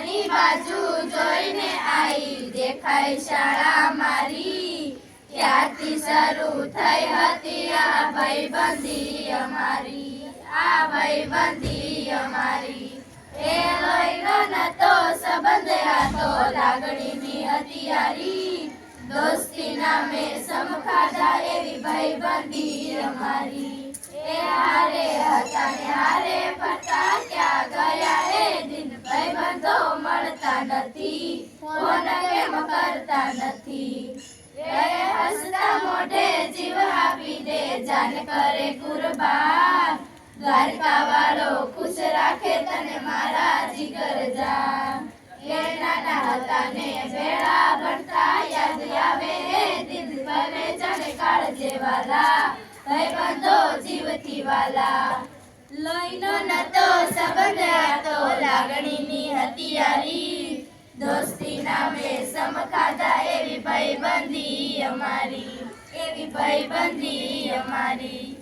જમણી બાજુ જોઈને આઈ, દેખાય શાળા મારી. ત્યારથી શરૂ થઈ હતી આ ભાઈબંધી અમારી, આ ભાઈબંધી અમારી. એ લોહીનો નતો, સંબંધ હતો, લાગણીની હતિયારી દોસ્તી નામે સમખાધા એવી ભાઈબંધી અમારી. નથી ફોન કેમ નથી? એ હસતા મોઢે જીવ આપી દે, જાન કરે કુરબાન. દ્વારકા વાળો ખુશ રાખે તને મારા જીગર જાન. એ નાના હતા ને ભેળા ભણતા યાદ આવે, દિન બને જાણે કાળ જેવાલા. ભાઈબંધો જીવથી વાલા. લઈનો નતો સંબંધ હતો લાગણીની હથિયારી દોસ્તી નામે સમખાધા એવી ભાઈબંધી અમારી એવી ભાઈબંધી અમારી.